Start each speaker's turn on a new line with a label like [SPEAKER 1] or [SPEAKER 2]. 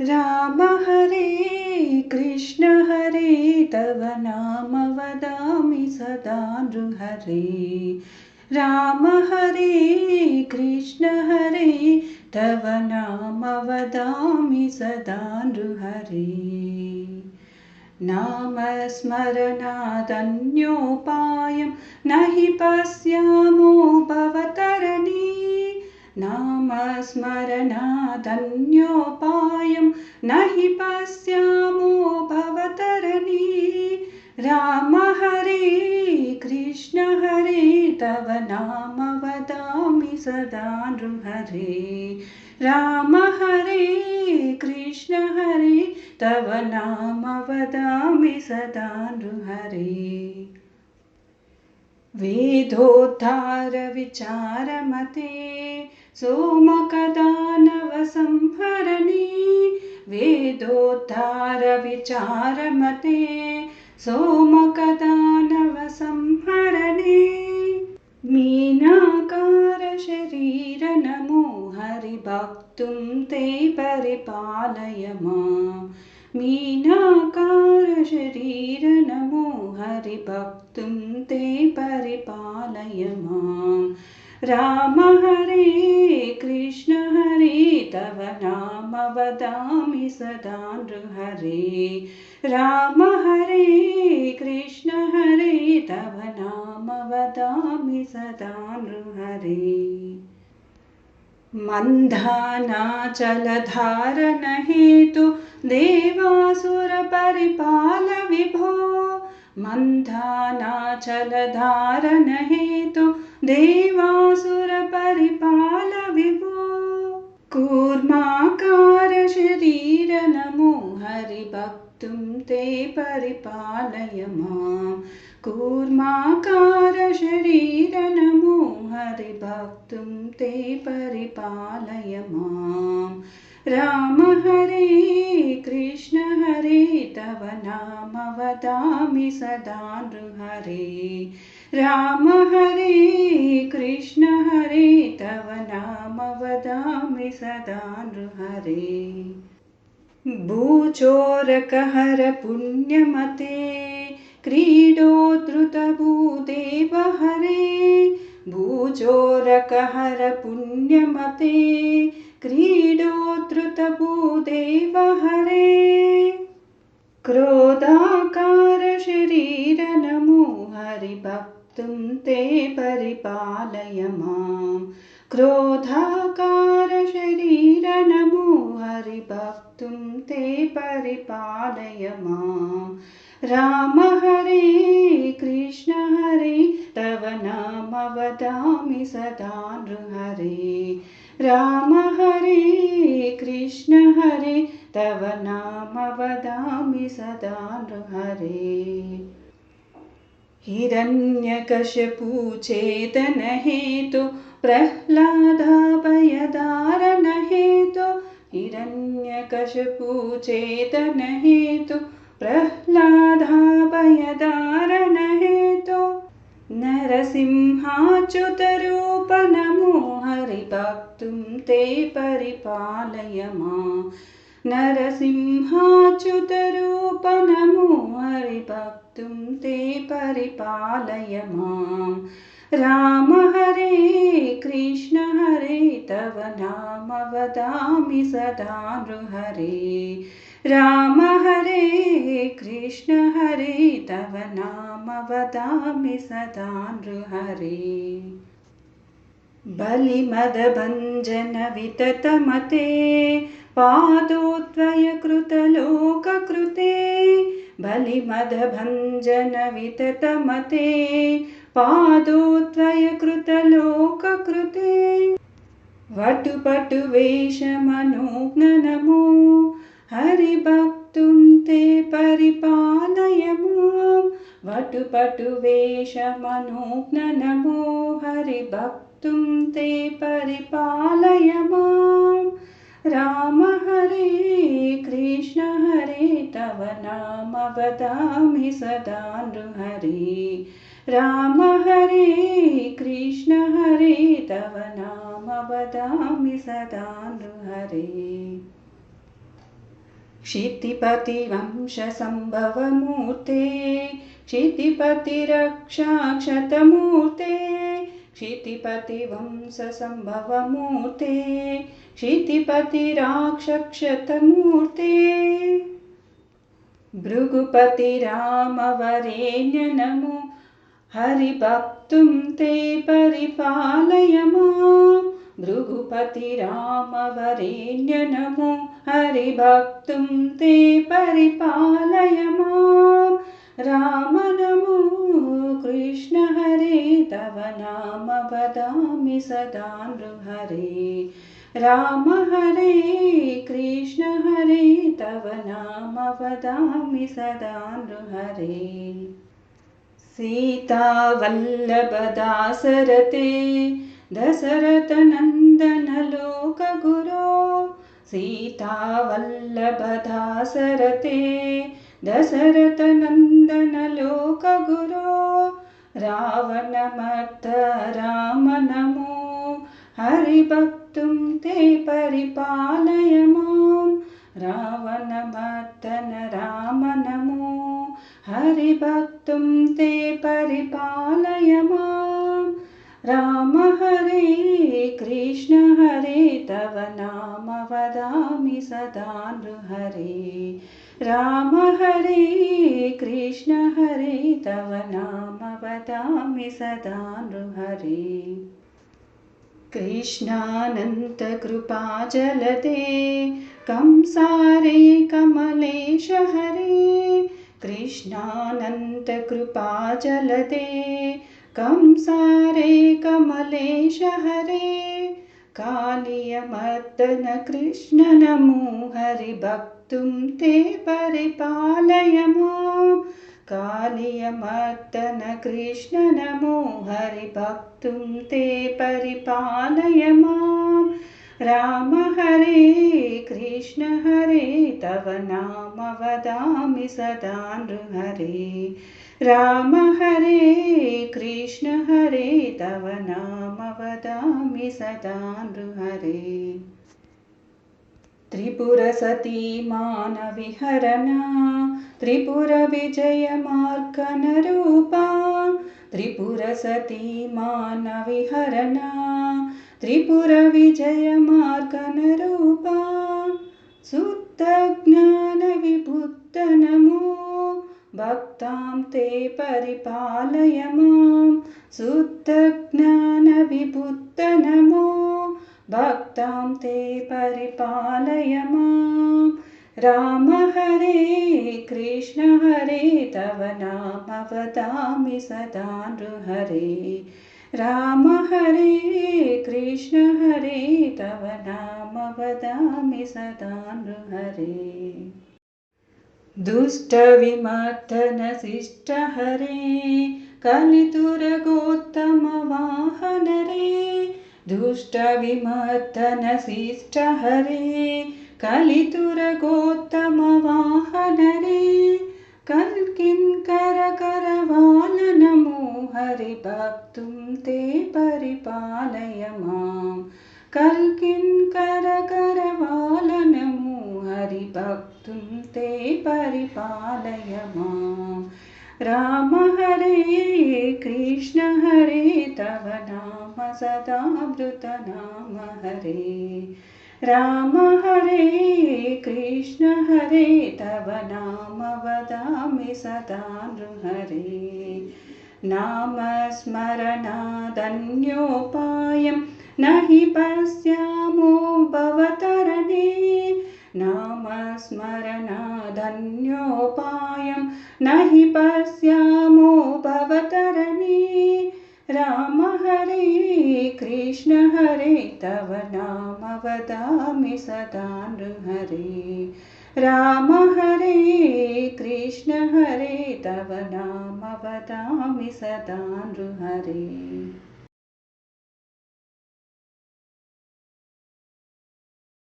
[SPEAKER 1] राम हरे कृष्ण हरे तव नाम वदामि सदा नृहरे। राम हरे कृष्ण हरे तव नाम वदामि सदा नृहरे। नामस्मरणादन्योपायं न हि पश्यामो भवतरणी नामस्मरणादन्योपायं न हि पश्यामो भवतरणी। राम हरे कृष्ण हरे तव नाम वदामि सदा नृहरे। राम हरे कृष्ण हरे तव नाम वदामि सदा नृहरे। वेदोद्धारविचारमते सोमकदानवसंहरणी वेदोद्धारविचारमते सोमकदानवसंहरणे। मीनाकारशरीर नमो हरिभक्तुं ते परिपालय मीनाकारशरीर नमो हरिभक्तुं ते परिपालय मां राम हरे कृष्ण हरे तव नाम वदामि सदा नृहरे। राम हरे कृष्ण हरे तव नाम वदामि सदा नृहरे। मन्धानाचलधारणहेतु देवासुरपरिपाल विभो। मन्धानाचलधारणहेतु देवासुरपरिपाल विभो कूर्माकारशरीर नमो हरिभक्तुं ते परिपालय मां। कूर्माकारशरीर नमो हरिभक्तुं ते परिपालय मां। राम हरे कृष्ण हरे तव नाम वदामि सदा नृहरे राम हरे कृष्ण हरे तव नाम वदामि सदा नृहरे भूचोरकहर पुण्यमते क्रीडोद्धृतभूदेव हरे। भूचोरकहर पुण्यमते क्रीडोद्धृतभूदेव हरे। क्रोधाकारशरीर नमो ते परिपालय मां क्रोधाकारशरीर नमो हरिभक्तुं ते परिपालय मां राम हरे कृष्ण हरे तव नाम वदामि सदा नृहरे। राम हरे कृष्ण हरे तव नाम वदामि सदा नृहरे हिरण्यकशपूचेतनहेतु प्रह्लादाभयदारणहेतु हिरण्यकशपूचेतनहेतु प्रह्लादाभयदारणहेतु नरसिंहाच्युतरूप नमो हरिभक्तुं ते परिपालय मां नरसिंहाच्युतरूप नमो हरिभक्तुं ते परिपालय मां। राम हरे कृष्ण हरे तव नाम वदामि सदा नृहरे। राम हरे कृष्ण हरे तव नाम वदामि सदा नृहरे। बलिमदभञ्जनविततमते पादोद्वयकृतलोककृते बलिमदभञ्जनविततमते पादोद्वयकृतलोककृते। वटुपटुवेषमनोज्ञ नमो हरिभक्तुं ते परिपालय मां वटुपटुवेषमनोज्ञ नमो हरिभक्तुं ते परिपालय मां राम हरे कृष्ण हरे, तव नाम वदामि सदा नृहरे। राम हरे कृष्ण हरे, तव नाम वदामि सदा नृहरे। क्षितिपतिवंशसम्भवमूर्ते, क्षितिपतिरक्षाक्षतमूर्ते क्षितिपतिवंशसम्भवमूर्ते क्षितिपतिराक्षक्षतमूर्ते। भृगुपतिरामवरेण्य नमो हरिभक्तुं ते परिपालय भृगुपतिरामवरेण्य नमो हरिभक्तुं ते परिपालय मां राम नमो कृष्ण हरे तव नाम वदामि सदा नृहरे। राम हरे कृष्ण हरे तव नाम वदामि सदा नृहरे। सीतावल्लभदासरते दशरथनन्दनलोकगुरो। सीतावल्लभदासरते दशरथनन्दनलोकगुरो रावणमर्त राम नमो हरिभक्तुं ते परिपालय मां रावणमर्तन राम नमो हरिभक्तुं ते परिपालय मां राम हरे कृष्ण हरे तव नाम वदामि सदा नृहरे राम हरे कृष्ण हरे तव नाम वदामि सदा नृहरे कृष्णानन्तकृपाजलदे कंसारे कमलेश हरे। कृष्णानन्तकृपाजलदे कंसारे कमलेश हरे। कालियमर्दन नमो हरिभक्तुं ते परिपालय मां कालियमर्दन कृष्ण नमो हरिभक्तुं ते परिपालय मां राम हरे कृष्ण हरे तव नाम वदामि सदा नृहरे। राम हरे कृष्ण हरे तव नाम वदामि सदा नृहरे त्रिपुरसती मानविहरणा त्रिपुरविजयमार्कनरूपा त्रिपुरसती मानविहरणा त्रिपुरविजयमार्कनरूपा शुद्धज्ञानविबुद्ध नमो भक्तां ते परिपालय मां शुद्धज्ञानविबुद्ध नमो भक्तां ते परिपालय मां राम हरे कृष्ण हरे तव नाम वदामि सदा नृहरे। राम हरे कृष्ण हरे तव नाम वदामि सदा नृहरे। दुष्टविमर्दनशिष्ट हरे कलितुरगोत्तमवाहन रे दुष्टविमर्दनशिष्ट हरे कलितुरगोत्तमवाहन रे कल्किङ्करकरवाल नमो हरिभक्तुं ते परिपालय मां कल्किङ्करकरवाल नमो हरिभक्तुं ते परिपालय मां राम हरे कृष्ण हरे तव नाम सदा नाम हरे राम हरे कृष्ण हरे तव नाम वदामि सदा नृहरे नामस्मरणादन्योपायं न हि पश्यामो भवतरणे। नामस्मरणादन्योपायं न हि पश्यामो भवतरणे राम हरे कृष्ण हरे तव नाम वदामि सदा नृहरे। राम हरे कृष्ण हरे तव नाम वदामि सदा नृहरे